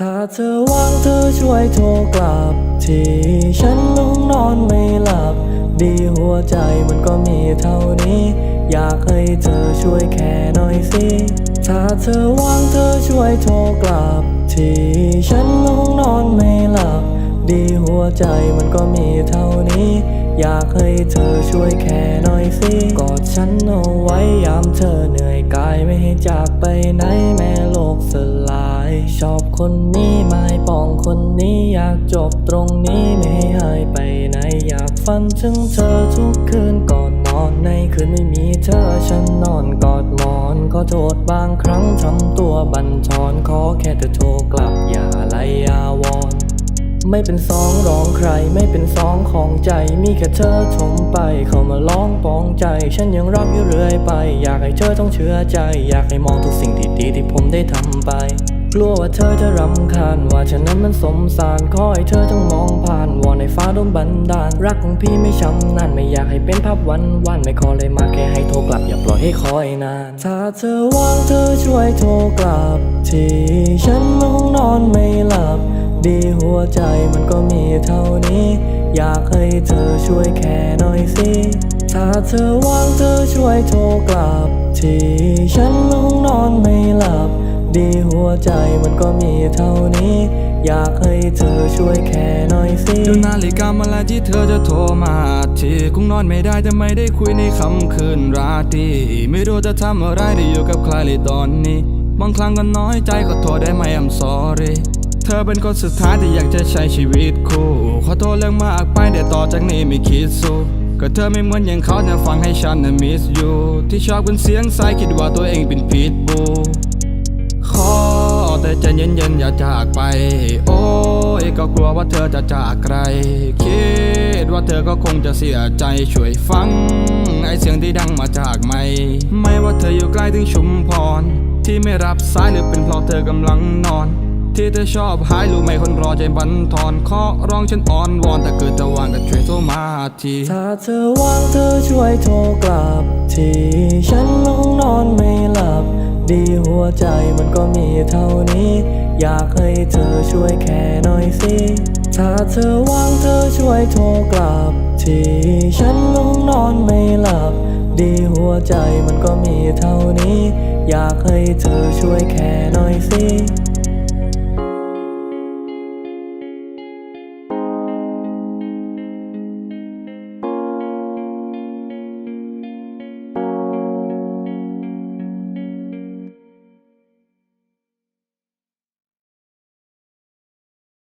ถ้าเธอว่างเธอช่วยโทรกลับที่ฉันลงนอนไม่หลับ ดีหัวใจมันก็มีเท่านี้ อยากให้เธอช่วยแค่หน่อยสิ ถ้าเธอว่างเธอช่วยโทรกลับที่ฉันลงนอนไม่หลับ ดีหัวใจมันก็มีเท่านี้ อยากให้เธอช่วยแค่หน่อยสิ กอดฉันเอาไว้ยามเธอเหนื่อยกายไม่ให้จากไปไหนแม้โลกสล ชอบคนนี้ไม่ปองคนนี้อยากจบตรงนี้ไม่หายไปไหนอยากฝันถึงเธอทุกคืนก่อนนอนในคืนไม่มีเธอฉันนอนกอดหมอนขอโทษบางครั้งทำตัวบันทอนขอแค่เธอโทรกลับอย่าไล่ยาวอนไม่เป็นสองรองใครไม่เป็นสองของใจ มีแค่เธอชมไป เขามาร้องปองใจ ฉันยังรักอยู่เรื่อยไป อยากให้เธอต้องเชื่อใจ อยากให้มองทุกสิ่งที่ดีที่ผมได้ทำไป กลัวว่าเธอจะรำคาญ ว่าฉันนั้นมันสมสารขอให้เธอต้งมองผ่านวอนในฟ้าโดนบันดาล รักของพี่ไม่ช้ำนานไม่อยากให้เป็นภาพวันวันไม่ขอเลยมาแค่ให้โทรกลับ อย่าปล่อยให้คอยนาน ถ้าเธอว่างเธอช่วยโทรกลับ ที่ฉันลงนอนไม่หลับ ดีหัวใจมันก็มีเท่านี้ อยากให้เธอช่วยแค่หน่อยสิถ้าเธอว่างเธอช่วยโทรกลับ ที่ฉันม ดีหัวใจมันก็มีเท่านี้ อยากให้เธอช่วยแค่หน่อยสิดูนาฬิกาเมื่อไรที่เธอจะโทรมาทีคงนอนไม่ได้จะไม่ได้คุยในค่ำคืนราตรีไม่รู้จะทำอะไรได้อยู่กับใครเลยตอนนี้ บางครั้งก็น้อยใจขอโทษได้ไหม I'm sorry เธอเป็นคนสุดท้ายที่อยากจะใช้ชีวิตคู่ขอโทษเรื่องมากไปแต่ต่อจากนี้ไม่คิดสู้ก็เธอไม่เหมือนอย่างเขาเนี่ยฟังให้ฉันนะ miss you ที่ชอบเป็นเสียงสายคิดว่าตัวเองเป็นพิษบู ขอแต่ใจเย็นๆอย่าจากไป โอ้ยก็กลัวว่าเธอจะจากไกลคิดว่าเธอก็คงจะเสียใจช่วยฟัง ไอเสียงที่ดังมาจากไม่ ไม่ว่าเธออยู่ใกล้ถึงชุมพร ที่ไม่รับสายหรือเป็นเพราะเธอกำลังนอน ที่เธอชอบหายรู้ไหมคนรอใจบันทอนขอร้องฉันอ่อนวอนแต่เกิดจะวางก็ช่วยโทรมาที ถ้าเธอว่างเธอช่วยโทรกลับทีฉัน ดีหัวใจมันก็มีเท่านี้ อยากให้เธอช่วยแค่หน่อยสิ ถ้าเธอว่างเธอช่วยโทรกลับ ที่ฉันลงนอนไม่หลับ ดีหัวใจมันก็มีเท่านี้ อยากให้เธอช่วยแค่